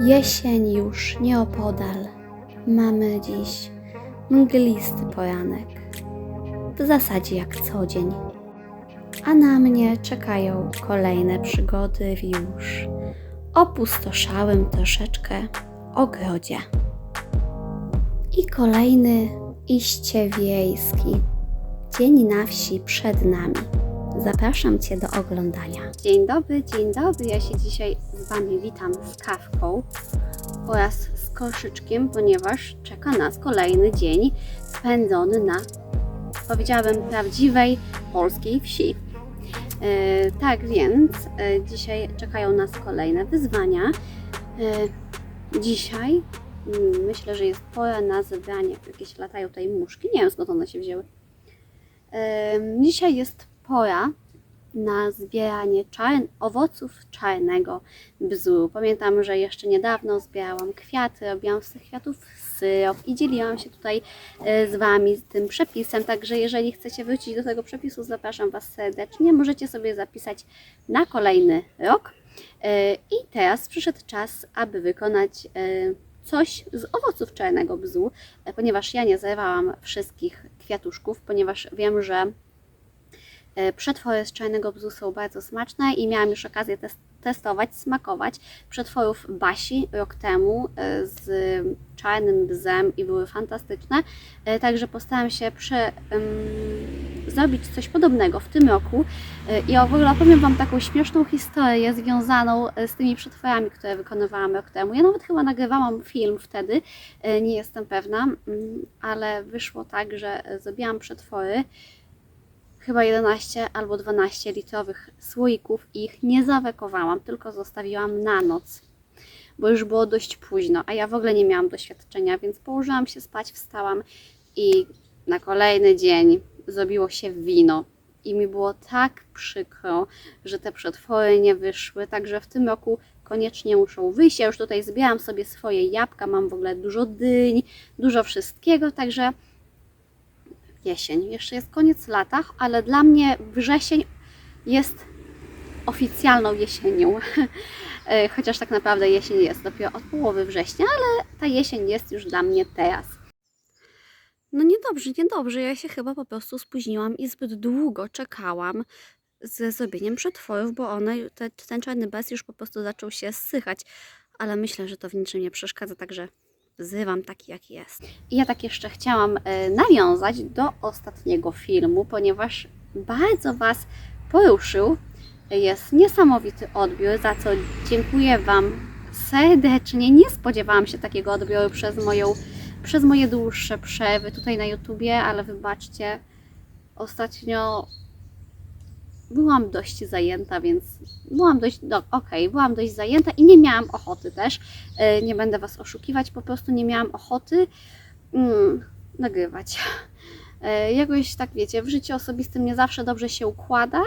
Jesień już nieopodal. Mamy dziś mglisty poranek. W zasadzie jak co dzień. A na mnie czekają kolejne przygody w już opustoszałym troszeczkę ogrodzie. I kolejny iście wiejski. Dzień na wsi przed nami. Zapraszam Cię do oglądania. Dzień dobry, dzień dobry. Ja się dzisiaj z Wami witam z kawką oraz z koszyczkiem, ponieważ czeka nas kolejny dzień spędzony na, powiedziałabym, prawdziwej polskiej wsi. E, tak więc e, dzisiaj czekają nas kolejne wyzwania. E, dzisiaj mm, myślę, że jest pora na zebranie. Jakieś latają tutaj muszki, nie wiem skąd one się wzięły. Dzisiaj jest pora na zbieranie czarn- owoców czarnego bzu. Pamiętam, że jeszcze niedawno zbierałam kwiaty, robiłam z tych kwiatów syrop i dzieliłam się tutaj e, z Wami z tym przepisem. Także jeżeli chcecie wrócić do tego przepisu, zapraszam Was serdecznie. Możecie sobie zapisać na kolejny rok. E, I teraz przyszedł czas, aby wykonać e, coś z owoców czarnego bzu, ponieważ ja nie zerwałam wszystkich kwiatuszków, ponieważ wiem, że przetwory z czarnego bzu są bardzo smaczne i miałam już okazję tes- testować, smakować przetworów Basi rok temu e, z czarnym bzem i były fantastyczne. E, Także postaram się prze, em, zrobić coś podobnego w tym roku. E, I w ogóle opowiem Wam taką śmieszną historię związaną e, z tymi przetworami, które wykonywałam rok temu. Ja nawet chyba nagrywałam film wtedy, e, nie jestem pewna, mm, ale wyszło tak, że e, zrobiłam przetwory chyba 11 albo 12 litrowych słoików i ich nie zawekowałam, tylko zostawiłam na noc, bo już było dość późno, a ja w ogóle nie miałam doświadczenia, więc położyłam się spać, wstałam i na kolejny dzień zrobiło się wino. I mi było tak przykro, że te przetwory nie wyszły, także w tym roku koniecznie muszą wyjść. Ja już tutaj zbieram sobie swoje jabłka, mam w ogóle dużo dyń, dużo wszystkiego, także jesień. Jeszcze jest koniec lata, ale dla mnie wrzesień jest oficjalną jesienią. E, Chociaż tak naprawdę jesień jest dopiero od połowy września, ale ta jesień jest już dla mnie teraz. No niedobrze, niedobrze. Ja się chyba po prostu spóźniłam i zbyt długo czekałam ze zrobieniem przetworów, bo one, te, ten czarny bez już po prostu zaczął się zsychać. Ale myślę, że to w niczym nie przeszkadza, także zrywam taki, jaki jest. I ja tak jeszcze chciałam e, nawiązać do ostatniego filmu, ponieważ bardzo Was poruszył. Jest niesamowity odbiór, za co dziękuję Wam serdecznie. Nie spodziewałam się takiego odbioru przez moją przez moje dłuższe przerwy tutaj na YouTubie, ale wybaczcie, ostatnio byłam dość zajęta, więc byłam dość, no, okej, byłam dość zajęta i nie miałam ochoty też, e, nie będę Was oszukiwać, po prostu nie miałam ochoty mm, nagrywać. E, Jakoś tak wiecie, w życiu osobistym nie zawsze dobrze się układa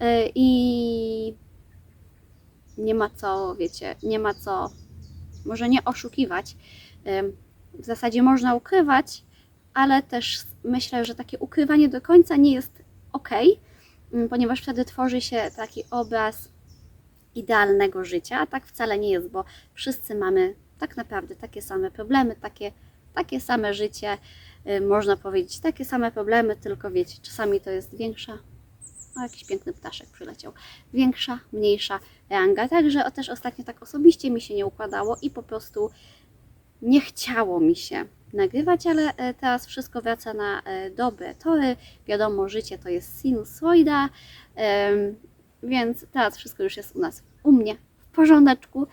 e, i nie ma co, wiecie, nie ma co, może nie oszukiwać. W zasadzie można ukrywać, ale też myślę, że takie ukrywanie do końca nie jest ok, ponieważ wtedy tworzy się taki obraz idealnego życia, a tak wcale nie jest, bo wszyscy mamy tak naprawdę takie same problemy, takie, takie same życie, y, można powiedzieć, takie same problemy, tylko wiecie, czasami to jest większa, o jakiś piękny ptaszek przyleciał, większa, mniejsza ranga, także o, też ostatnio tak osobiście mi się nie układało i po prostu nie chciało mi się nagrywać, ale e, teraz wszystko wraca na e, dobre tory. Wiadomo, życie to jest sinusoida, więc teraz wszystko już jest u nas, u mnie w porządeczku,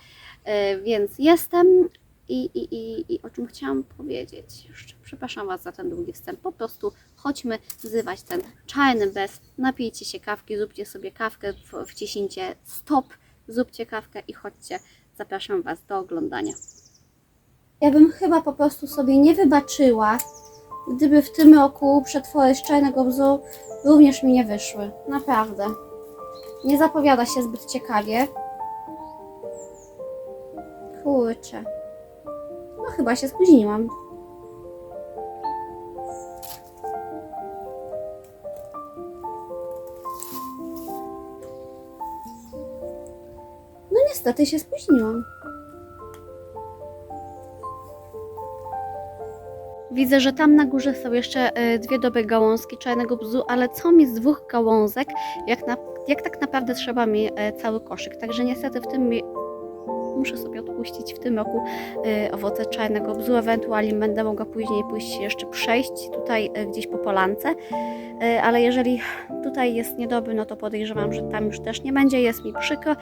e, więc jestem i, i, i, i o czym chciałam powiedzieć jeszcze, przepraszam Was za ten długi wstęp, po prostu chodźmy wzywać ten czarny bez, napijcie się kawki, zróbcie sobie kawkę, wciśnijcie stop, zróbcie kawkę i chodźcie, zapraszam Was do oglądania. Ja bym chyba po prostu sobie nie wybaczyła, gdyby w tym roku przetwory z czarnego bzu również mi nie wyszły. Naprawdę. Nie zapowiada się zbyt ciekawie. Kurczę. No chyba się spóźniłam. No niestety się spóźniłam. Widzę, że tam na górze są jeszcze e, dwie dobre gałązki czarnego bzu, ale co mi z dwóch gałązek, jak, na, jak tak naprawdę trzeba mi e, cały koszyk. Także niestety w tym muszę sobie odpuścić w tym roku e, owoce czarnego bzu. Ewentualnie będę mogła później pójść jeszcze przejść tutaj gdzieś po polance. Ale jeżeli tutaj jest niedobry, no to podejrzewam, że tam już też nie będzie. Jest mi przykro.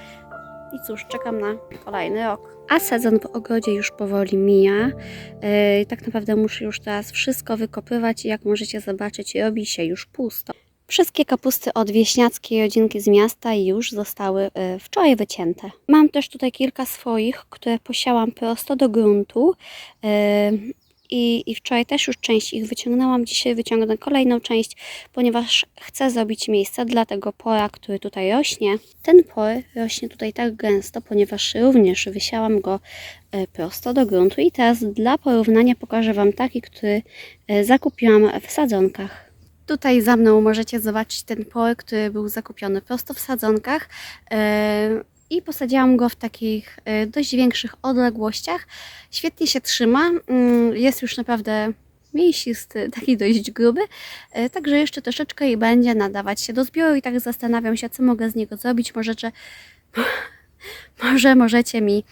I cóż, czekam na kolejny rok. A sezon w ogrodzie już powoli mija. Yy, tak naprawdę muszę już teraz wszystko wykopywać i jak możecie zobaczyć, robi się już pusto. Wszystkie kapusty od wieśniackiej rodzinki z miasta już zostały yy, wczoraj wycięte. Mam też tutaj kilka swoich, które posiałam prosto do gruntu. I, I wczoraj też już część ich wyciągnęłam. Dzisiaj wyciągnę kolejną część, ponieważ chcę zrobić miejsce dla tego pora, który tutaj rośnie. Ten por rośnie tutaj tak gęsto, ponieważ również wysiałam go e, prosto do gruntu. I teraz dla porównania pokażę Wam taki, który e, zakupiłam w sadzonkach. Tutaj za mną możecie zobaczyć ten por, który był zakupiony prosto w sadzonkach. I posadziłam go w takich e, dość większych odległościach. Świetnie się trzyma, mm, jest już naprawdę mięsisty, taki dość gruby, e, także jeszcze troszeczkę i będzie nadawać się do zbioru i tak zastanawiam się, co mogę z niego zrobić. Możecie, może możecie mi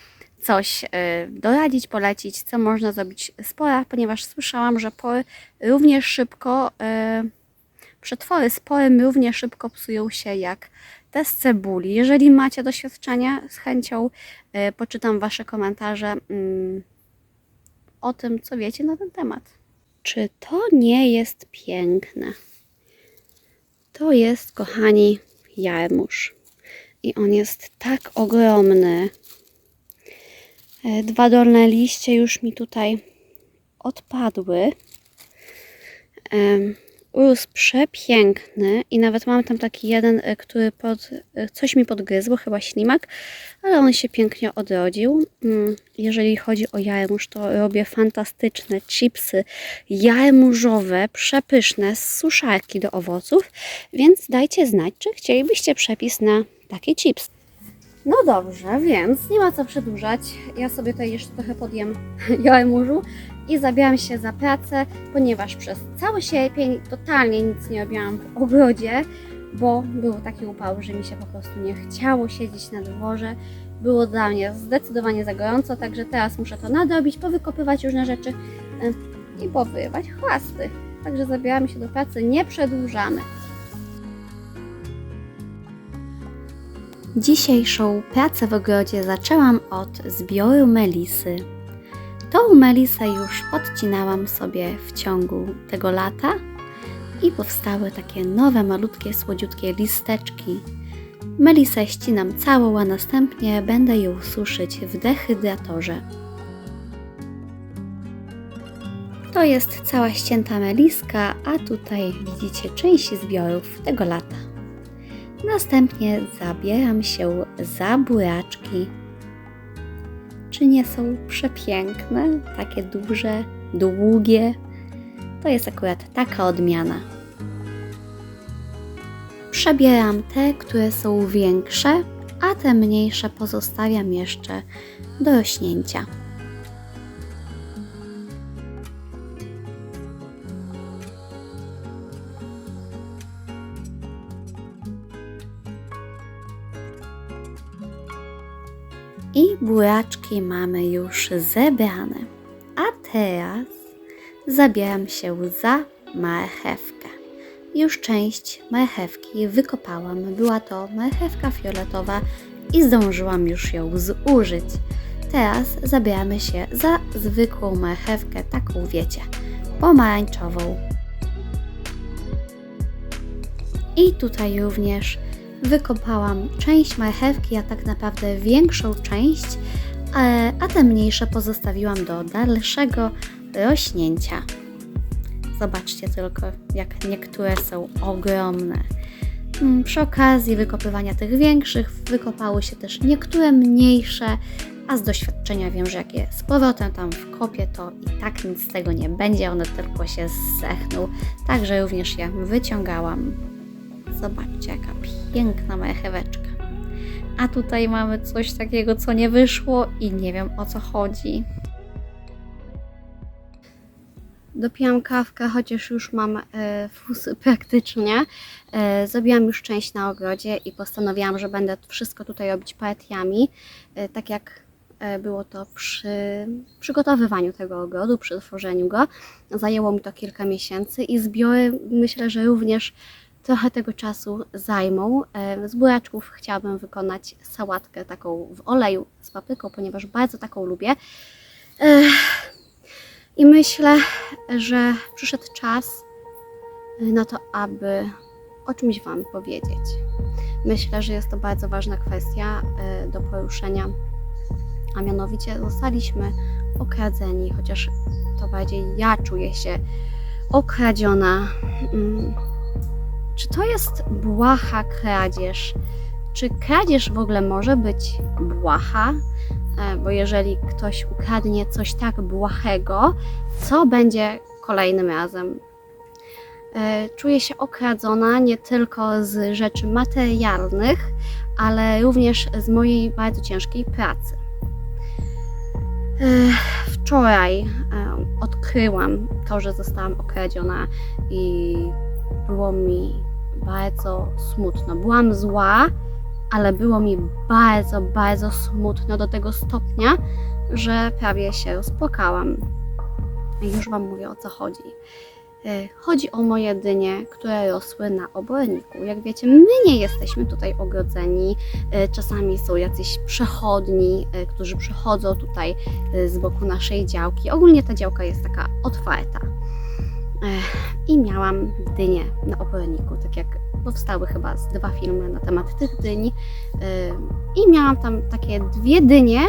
coś e, doradzić, polecić, co można zrobić z pora, ponieważ słyszałam, że pory również szybko, przetwory z porem równie szybko psują się jak te z cebuli. Jeżeli macie doświadczenia, z chęcią y, poczytam Wasze komentarze mm, o tym, co wiecie na ten temat. Czy to nie jest piękne? To jest, kochani, jarmuż. I on jest tak ogromny. E, dwa dolne liście już mi tutaj odpadły urósł przepiękny i nawet mam tam taki jeden, e, który pod, e, coś mi podgryzł, chyba ślimak, ale on się pięknie odrodził. Mm, jeżeli chodzi o jarmuż, to robię fantastyczne chipsy jarmużowe, przepyszne z suszarki do owoców, więc dajcie znać, czy chcielibyście przepis na taki chips. No dobrze, więc nie ma co przedłużać. Ja sobie tutaj jeszcze trochę podjem jarmużu i zabieram się za pracę, ponieważ przez cały sierpień totalnie nic nie robiłam w ogrodzie, bo był taki upał, że mi się po prostu nie chciało siedzieć na dworze. Było dla mnie zdecydowanie za gorąco, także teraz muszę to nadrobić, powykopywać różne rzeczy i powyrywać chłasty. Także zabieramy się do pracy, nie przedłużamy. Dzisiejszą pracę w ogrodzie zaczęłam od zbioru melisy. Tą melisę już podcinałam sobie w ciągu tego lata i powstały takie nowe, malutkie, słodziutkie listeczki. Melisę ścinam całą, a następnie będę ją suszyć w dehydratorze. To jest cała ścięta meliska, a tutaj widzicie część zbiorów tego lata. Następnie zabieram się za buraczki. Czy nie są przepiękne? Takie duże, długie. To jest akurat taka odmiana. Przebieram te, które są większe, a te mniejsze pozostawiam jeszcze do rośnięcia. Buraczki mamy już zebrane. A teraz zabieram się za marchewkę. Już część marchewki wykopałam. Była to marchewka fioletowa i zdążyłam już ją zużyć. Teraz zabieramy się za zwykłą marchewkę, taką wiecie, pomarańczową. I tutaj również wykopałam część marchewki, a tak naprawdę większą część, e, a te mniejsze pozostawiłam do dalszego rośnięcia. Zobaczcie tylko, jak niektóre są ogromne. Mm, przy okazji wykopywania tych większych wykopały się też niektóre mniejsze, a z doświadczenia wiem, że jak je z powrotem tam wkopię, to i tak nic z tego nie będzie, one tylko się zsechną. Także również je wyciągałam. Zobaczcie, jaka piękna marcheweczka. A tutaj mamy coś takiego, co nie wyszło i nie wiem o co chodzi. Dopijam kawkę, chociaż już mam e, fusy praktycznie. E, zrobiłam już część na ogrodzie i postanowiłam, że będę wszystko tutaj robić partiami, e, tak jak e, było to przy przygotowywaniu tego ogrodu, przy tworzeniu go. Zajęło mi to kilka miesięcy i zbiory myślę, że również trochę tego czasu zajmą. E, Z buraczków chciałabym wykonać sałatkę taką w oleju z papryką, ponieważ bardzo taką lubię. E, I myślę, że przyszedł czas na to, aby o czymś Wam powiedzieć. Myślę, że jest to bardzo ważna kwestia e, do poruszenia, a mianowicie zostaliśmy okradzeni, chociaż to bardziej ja czuję się okradziona. Czy to jest błaha kradzież? Czy kradzież w ogóle może być błaha? E, Bo jeżeli ktoś ukradnie coś tak błahego, co będzie kolejnym razem? E, Czuję się okradzona nie tylko z rzeczy materialnych, ale również z mojej bardzo ciężkiej pracy. E, Wczoraj odkryłam to, że zostałam okradziona i było mi bardzo smutno. Byłam zła, ale było mi bardzo, bardzo smutno do tego stopnia, że prawie się rozpłakałam. I już Wam mówię o co chodzi. E, Chodzi o moje dynie, które rosły na oborniku. Jak wiecie, my nie jesteśmy tutaj ogrodzeni. E, Czasami są jacyś przechodni, e, którzy przechodzą tutaj z boku naszej działki. Ogólnie ta działka jest taka otwarta. I miałam dynię na oborniku, tak jak powstały chyba z dwa filmy na temat tych. Ym, I miałam tam takie dwie dynie,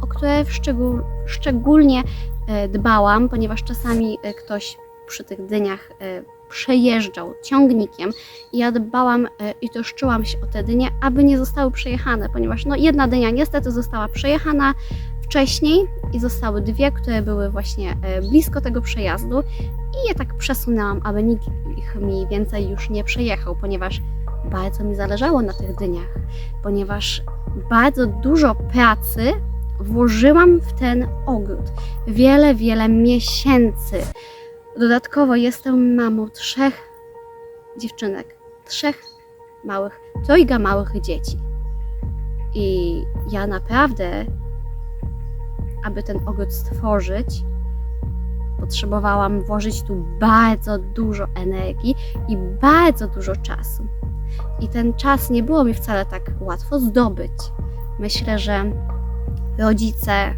o które szczegól, szczególnie e, dbałam, ponieważ czasami e, ktoś przy tych dyniach e, przejeżdżał ciągnikiem i ja dbałam i troszczyłam się o te dynie, aby nie zostały przejechane, ponieważ no, jedna dynia niestety została przejechana wcześniej i zostały dwie, które były właśnie blisko tego przejazdu i je tak przesunęłam, aby nikt ich mi więcej już nie przejechał, ponieważ bardzo mi zależało na tych dyniach, ponieważ bardzo dużo pracy włożyłam w ten ogród. Wiele, wiele miesięcy. Dodatkowo jestem mamą trzech dziewczynek, trzech małych, trojga małych dzieci. I ja naprawdę, aby ten ogród stworzyć, potrzebowałam włożyć tu bardzo dużo energii i bardzo dużo czasu. I ten czas nie było mi wcale tak łatwo zdobyć. Myślę, że rodzice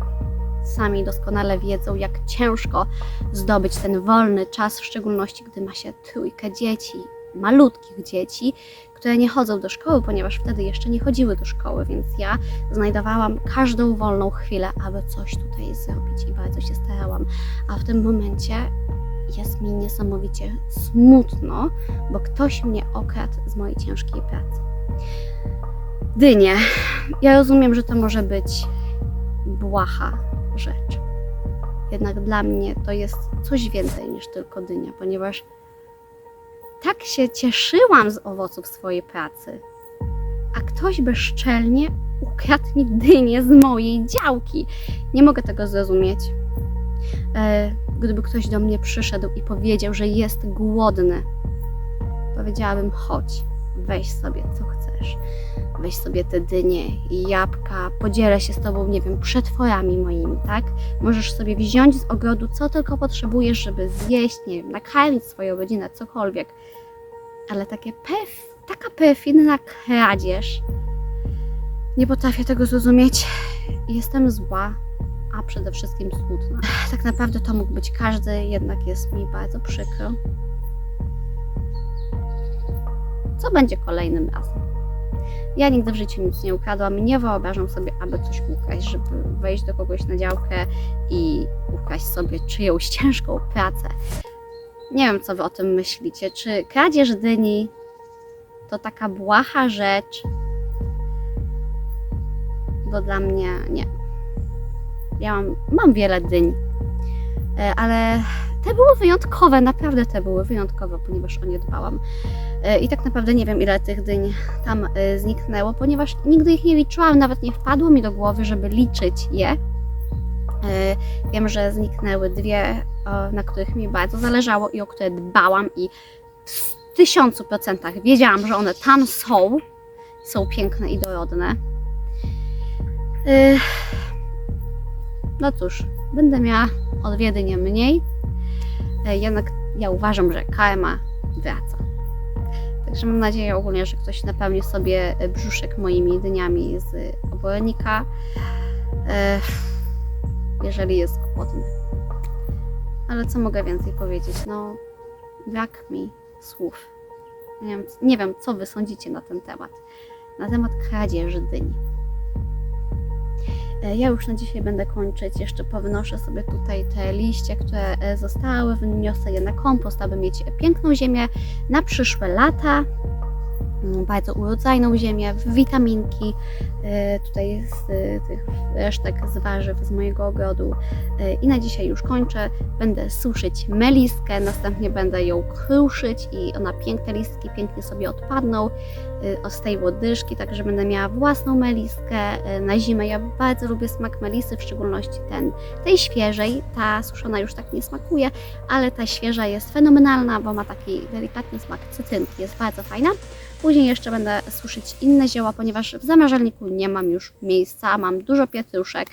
sami doskonale wiedzą, jak ciężko zdobyć ten wolny czas, w szczególności gdy ma się trójkę dzieci, malutkich dzieci, które nie chodzą do szkoły, ponieważ wtedy jeszcze nie chodziły do szkoły, więc ja znajdowałam każdą wolną chwilę, aby coś tutaj zrobić i bardzo się starałam. A w tym momencie jest mi niesamowicie smutno, bo ktoś mnie okradł z mojej ciężkiej pracy. Dynie. Ja rozumiem, że to może być błaha rzecz. Jednak dla mnie to jest coś więcej niż tylko dynia, ponieważ tak się cieszyłam z owoców swojej pracy, a ktoś bezczelnie ukradł mi dynię z mojej działki. Nie mogę tego zrozumieć. E, gdyby ktoś do mnie przyszedł i powiedział, że jest głodny, powiedziałabym: chodź, weź sobie co chcesz. Weź sobie te dynie i jabłka, podzielę się z tobą, nie wiem, przetworami moimi, tak? Możesz sobie wziąć z ogrodu, co tylko potrzebujesz, żeby zjeść, nie wiem, nakarmić swoją rodzinę, cokolwiek. Ale takie pef, taka perfidna kradzież. Nie potrafię tego zrozumieć. Jestem zła, a przede wszystkim smutna. Tak naprawdę to mógł być każdy, jednak jest mi bardzo przykro. Co będzie kolejnym razem? Ja nigdy w życiu nic nie ukradłam nie wyobrażam sobie, aby coś ukraść, żeby wejść do kogoś na działkę i ukraść sobie czyjąś ciężką pracę. Nie wiem, co wy o tym myślicie. Czy kradzież dyni to taka błaha rzecz? Bo dla mnie nie. Ja mam, mam wiele dyń, E, ale te były wyjątkowe, naprawdę te były wyjątkowe, ponieważ o nie dbałam. E, I tak naprawdę nie wiem, ile tych dyń tam e, zniknęło, ponieważ nigdy ich nie liczyłam, nawet nie wpadło mi do głowy, żeby liczyć je. Wiem, że zniknęły dwie, o, na których mi bardzo zależało i o które dbałam i w tysiącu procentach wiedziałam, że one tam są. Są piękne i dorodne. No cóż, będę miała odwiedziny mniej. Yy, Jednak ja uważam, że karma wraca. Także mam nadzieję ogólnie, że ktoś napełni sobie brzuszek moimi dniami z obornika. E, jeżeli jest głodny. Ale co mogę więcej powiedzieć? No, brak mi słów. Nie wiem, nie wiem, co wy sądzicie na ten temat. Na temat kradzieży dyni. E, Ja już na dzisiaj będę kończyć. Jeszcze powynoszę sobie tutaj te liście, które e, zostały. Wniosę je na kompost, aby mieć piękną ziemię na przyszłe lata. Mm, Bardzo urodzajną ziemię, witaminki. e, Tutaj z e, tych resztek z warzyw z mojego ogrodu. E, I na dzisiaj już kończę. Będę suszyć meliskę, następnie będę ją kruszyć i ona piękne listki pięknie sobie odpadną y, z tej łodyżki, także będę miała własną meliskę y, na zimę. Ja bardzo lubię smak melisy, w szczególności ten, tej świeżej. Ta suszona już tak nie smakuje, ale ta świeża jest fenomenalna, bo ma taki delikatny smak cytrynki, jest bardzo fajna. Później jeszcze będę suszyć inne zioła, ponieważ w zamrażalniku nie mam już miejsca, mam dużo pietruszek,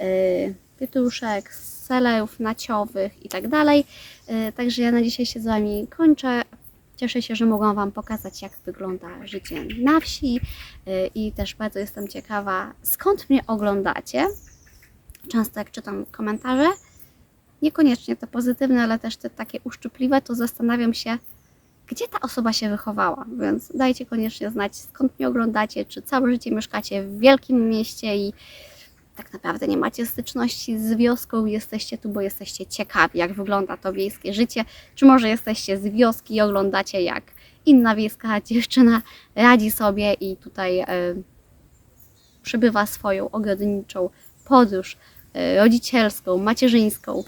y, pietruszek, selerów naciowych i tak dalej. Y, Także ja na dzisiaj się z Wami kończę. Cieszę się, że mogłam Wam pokazać, jak wygląda życie na wsi y, i też bardzo jestem ciekawa, skąd mnie oglądacie. Często jak czytam komentarze, niekoniecznie te pozytywne, ale też te takie uszczypliwe, to zastanawiam się, gdzie ta osoba się wychowała. Więc dajcie koniecznie znać, skąd mnie oglądacie, czy całe życie mieszkacie w wielkim mieście i tak naprawdę nie macie styczności z wioską, jesteście tu, bo jesteście ciekawi, jak wygląda to wiejskie życie, czy może jesteście z wioski i oglądacie, jak inna wiejska dziewczyna radzi sobie i tutaj e, przebywa swoją ogrodniczą podróż e, rodzicielską, macierzyńską.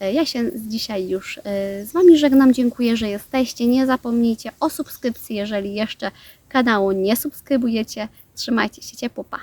E, Ja się dzisiaj już e, z Wami żegnam. Dziękuję, że jesteście. Nie zapomnijcie o subskrypcji, jeżeli jeszcze kanału nie subskrybujecie. Trzymajcie się ciepło, pa.